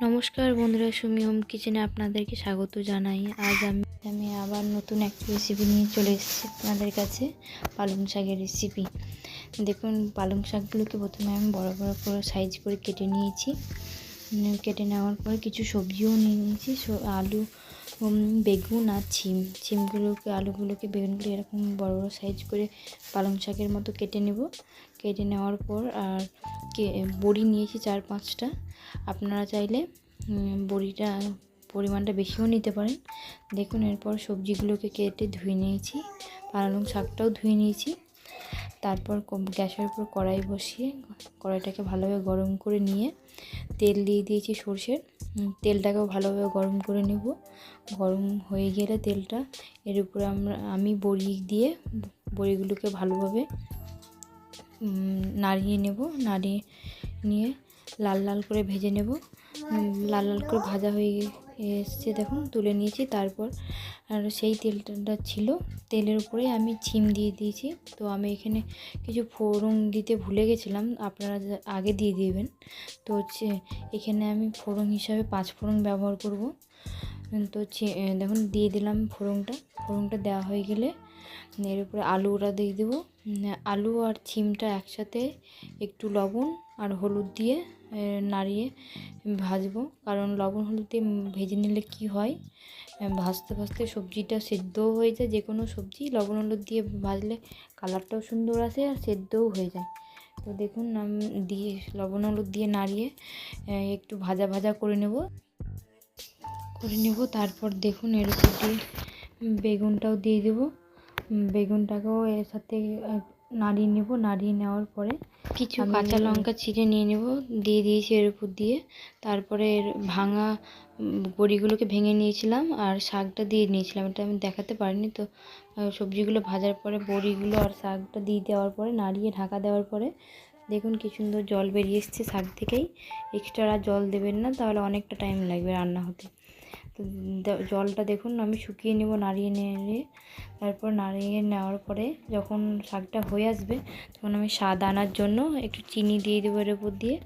নমস্কার বন্ধুরা, সুমি হোম কিচেনে আপনাদেরকে স্বাগত জানাই। আজ আমি আমি আবার নতুন একটা রেসিপি নিয়ে চলে এসেছি আপনাদের কাছে, পালং শাকের রেসিপি দেখুন, পালং শাকগুলোকে প্রথমে আমি বড় বড় করে সাইজ করে কেটে নিয়েছি। কেটে নেওয়ার পরে কিছু সবজিও নিয়ে নিয়েছি আলু বেগুন আর ছিম। ছিমগুলোকে, আলুগুলোকে বেগুনগুলো এরকম বড় বড় সাইজ করে পালং শাকের মতো কেটে নেব। কেটে নেওয়ার পর আর কে, বড়ি নিয়েছি চার পাঁচটা। আপনারা চাইলে বড়িটা পরিমাণটা বেশিও নিতে পারেন। দেখুন এরপর সবজিগুলোকে কেটে ধুয়ে নিয়েছি। পালং শাকটাও ধুয়ে নিয়েছি। তারপর গ্যাসের উপর কড়াই বসিয়ে কড়াইটাকে ভালোভাবে গরম করে নিয়ে তেল দিয়ে দিয়েছি সর্ষের। তেলটাকেও ভালোভাবে গরম করে নেব। গরম হয়ে গেলে তেলটা, এর উপরে আমরা, আমি বড়ি দিয়ে বড়িগুলোকে ভালোভাবে নাড়িয়ে নেব। নাড়িয়ে নিয়ে লাল লাল করে ভেজে নেব। লাল লাল করে ভাজা হয়ে এসছে, দেখুন, তুলে নিয়েছি। তারপর আর সেই তেলটা ছিল, তেলের উপরে আমি ছিম দিয়ে দিয়েছি। তো আমি এখানে কিছু ফোড়ন দিতে ভুলে গেছিলাম, আপনারা আগে দিয়ে দিবেন। তো হচ্ছে, এখানে আমি ফোড়ন হিসাবে পাঁচ ফোড়ন ব্যবহার করব। তো দেখুন, দিয়ে দিলাম ফোড়নটা। ফোড়নটা দেওয়া হয়ে গেলে এর উপরে আলুটা দিয়ে দেবো। আলু আর ছিমটা একসাথে একটু লবণ আর হলুদ দিয়ে নাড়িয়ে ভাজবো। কারণ লবণ হলুদ দিয়ে ভেজে নিলে কি হয়? ভাজতে ভাজতে সবজিটা সেদ্ধও হয়ে যায়। যে কোনো সবজি লবণ হলুদ দিয়ে ভাজলে কালারটাও সুন্দর আসে আর সেদ্ধও হয়ে যায়। তো দেখুন, আমি, দিয়ে লবণ হলুদ দিয়ে নাড়িয়ে একটু ভাজা ভাজা করে নেব। করে নেব। তারপর দেখুন, এর উপর দিয়ে বেগুনটাও দিয়ে দেবো। বেগুনটাকেও এর সাথে নাড়িয়ে নেব। নাড়িয়ে নেওয়ার পরে কিছু কাঁচা লঙ্কা ছিঁড়ে নিয়ে নেব। দিয়ে দিয়েছি এর উপর দিয়ে। তারপরে এর ভাঙা বড়িগুলোকে ভেঙে নিয়েছিলাম আর শাকটা দিয়ে নিয়েছিলাম। এটা আমি দেখাতে পারিনি তো। সবজিগুলো ভাজার পরে বড়িগুলো আর শাকটা দিয়ে দেওয়ার পরে নাড়িয়ে ঢাকা দেওয়ার পরে দেখুন কি সুন্দর জল বেরিয়ে এসছে শাক থেকেই। এক্সট্রা আর জল দেবেন না তাহলে অনেকটা টাইম লাগবে রান্না হতে। তো জলটা দেখুন আমি শুকিয়ে নেব নাড়িয়ে নিয়ে তারপর নাড়িয়ে নেওয়ার পরে যখন শাকটা হয়ে আসবে, তখন আমি স্বাদ আনার জন্য একটু চিনি দিয়ে দেবো এর উপর দিয়ে।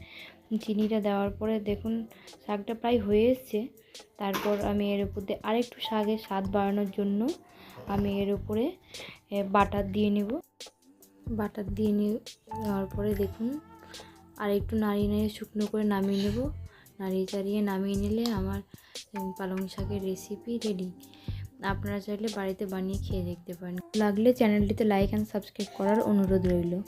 চিনিটা দেওয়ার পরে দেখুন, শাকটা প্রায় হয়ে এসছে। তারপর আমি এর উপর দিয়ে আরেকটু শাকের স্বাদ বাড়ানোর জন্য আমি এর উপরে বাটার দিয়ে নেব। বাটার দিয়ে নেওয়ার পরে দেখুন আর একটু নাড়িয়ে নাড়িয়ে শুকনো করে নামিয়ে নেব। নাড়িয়ে চাড়িয়ে নামিয়ে নিলে আমার পালং শাকের রেসিপি রেডি আপনারা চাইলে বাড়িতে বানিয়ে খেয়ে দেখতে পারেন। লাগলে চ্যানেলটিতে লাইক অ্যান্ড সাবস্ক্রাইব করার অনুরোধ রইল।